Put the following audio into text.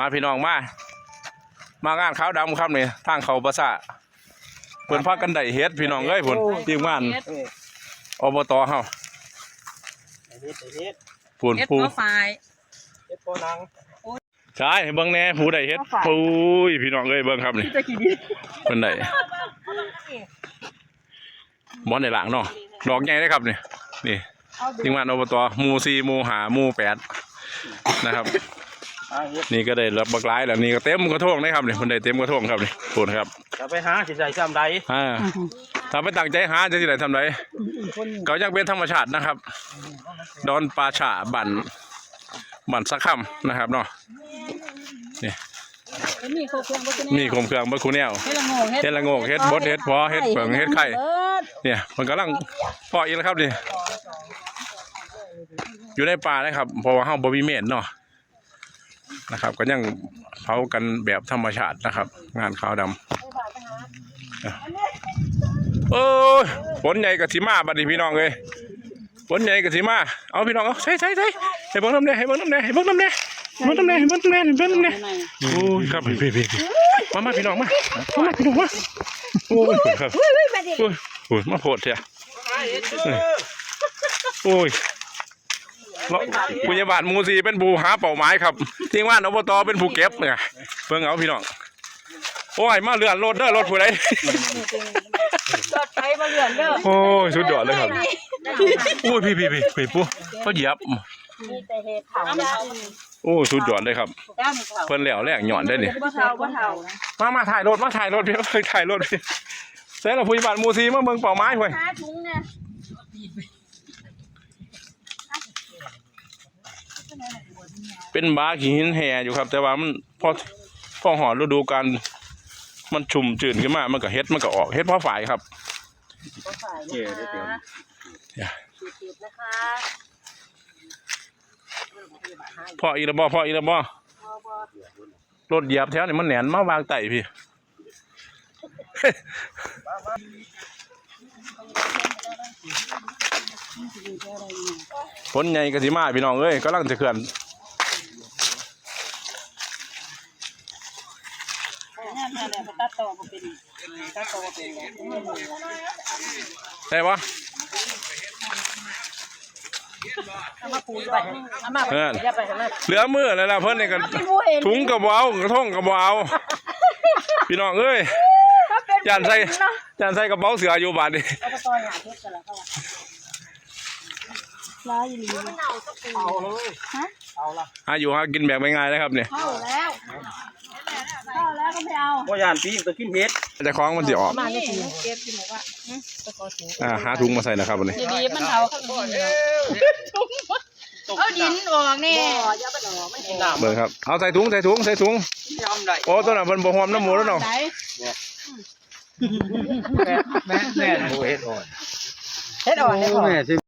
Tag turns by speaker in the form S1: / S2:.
S1: มาพี่น้องมา มางานขาวดำครับนี่ทางเขาประสาเพิ่นพากันได้เฮ็ดพี่น้องเอ้ยพุ่นทีมงาน
S2: เฮ็ด
S1: อบตเฮา
S3: ไอ้เฮ็ดไอ้เฮ็ด
S1: พุ่น
S2: เฮ็ด
S1: ผู้
S2: หัวฝ่าย
S3: เฮ็ดโปนัง
S1: ใช่เบิ่งแหน่ผู้ได้เฮ็ดปุ้ยพี่น้องเอ้ยเบิ่งครับนี่
S2: จะกี่ดี
S1: เพิ่นได้บ่ได้ล้างเนาะดอกใหญ่เด้ครับนี่นี่ทีมงานอบตหมู่4หมู่5หมู่8นะครับ
S3: อ่าเฮ็ด
S1: นี่ก็ได้รับบักหลายแล้วนี่ก็เต็มกระทงนะครับนี่เพิ่นได้เต็มกระทงครับนี่พุ่นครับ
S3: จะไปหาสิใส่ซ้ำใด
S1: อ่าถ้าไม่ตั้งใจหาจะสิได้ทำไรก็ยังเป็นธรรมชาตินะครับ ดอนปลาฉาบันบันสักคำนะครับเนาะ
S2: มีโคเครื่องบ่
S1: มีคมเครื่องบะคูแนว
S2: เฮ็ดละโงง
S1: เฮ็ดละโงกเฮ็ดบดเฮ็ดพอเฮ็ดเผิงเฮ็ดไข่เนี่ยมันกำลังเพาะอีกแล้วครับนี่อยู่ในป่านะครับเพราะว่าเฮาบ่มีเมนเนาะ นะครับ ก็ยังเผากันแบบธรรมชาตินะครับ งานขาวดำโอ้ฝนใหญ่กับสีมาบัดนี้พี่น้องเลยฝนใหญ่กับสีมาเอาพี่น้องเอาใส่ใส่ใส่ให้เบิ่งน้ำแน่ให้เบิ่งน้ำแน่ให้เบิ่งน้ำแน่ให้เบิ่งน้ำแน่ให้เบิ่งน้ำแน่ให้เบิ่งน้ำแน่โอ้ยครับพี่พี่พี่มามาพี่น้องมามามาพี่น้องมาโอ้ยครับโอ้ยโอ้ยมาโพดเถอะโอ้ย เนาะผู้ใหญ่บ้านหมูสีเป็นผู้หาเป่าไม้ครับทีมงานอบตเป็นผู้เก็บเนี่ยเบิ่งเอาพี่น้องโอ้ยมาเลื่อนรถเด้อรถผู้ใด
S2: รถไฟมาเลื่อนเด้อ
S1: โอ้ยสุดยอดเลยครับโอ้ยพี่พี่พี่พี่ปุ๊เขาเหยียบ
S2: มีแต่เฮ็ดเฒ่าแล้ว
S1: โอ้ยสุดยอดเลยครับ
S2: ด้านเฒ่า
S1: เพิ่นแล้วแรงหย่อนได้นี่
S2: บ่เฒ่าบ่เฒ่า
S1: มามาถ่ายรถมาถ่ายรถพี่เพิ่นถ่ายรถพี่เสร็จแล้วผู้ใหญ่บ้านหมูซีมาเมืองเป่าไม้เว้ย
S2: หาถุง เนี่ย
S1: เป็นบาขี้หินแห่อยู่ครับ แต่ว่ามันพอพอหอดฤดูกาลมันชุ่มจืดขึ้นมา มันก็เฮ็ดมันก็ออกเฮ็ดเพราะฝ่ายครับ
S2: บ่ฝ่าย
S3: เจ๋อได้เต็ม
S1: เนี่ย
S2: ติดนะคะ
S1: พ่ออีระบอพ่ออีระบอรถเหยียบแถวนี่มันแหนนมาวางไต่พี่ ฝนใหญ่กะสิมาพี่น้องเอ้ยกำลังจะเขื่อน
S2: งานเนี่ยตัดต่อบ่เป็นตัดต่อบ่เป็น
S1: ได้ปะ
S2: เอามาปูไปเอามา
S1: เพื่อน
S2: อย่าไปทางนั้น
S1: เหลือมือแล้วล่ะเพิ่นนี่กันถุงกระเบเอากระท่องกระเบเอาพี่น้องเอ้ยจานใส่ จานใส่กระเป๋าเสืออยู่บาดนี่
S2: เอาไปต่อหน้าเฮ็ดกันแล้วเขาว่าลายหลี
S3: เอาเลยเอาละ
S1: หาอยู่หากินแบบง่ายๆนะครับเนี่ย
S2: เข้าแล้วเข้าแล้วก็ไม่เอา
S3: บ่ย่านปีตัวกินเฮ็ด
S1: เจะคล้าของมันสิออก
S2: มาเนี่ยทีเก็บที่บอกว่าตะกอถุง
S1: อ่าหาถุงมาใส่นะครับวันนี้
S2: ดีๆมันเอาข้างบนเอาดินออกนี่อย่าไปหลอกมัน
S3: กินน้ำ
S1: เบิ่งครับเอาใส่ถุงใส่ถุงใส่ถุง
S3: ยำได้
S1: โอ้ตัวนั้นเพิ่นบ่หอมน้ำหมูแล้วเนาะ
S2: ไหน
S3: แม่แม่แม่โอ้เฮ็ดอ่อน
S2: เฮ็ดอ่อนเฮ็ดอ่อน
S3: แม่สิ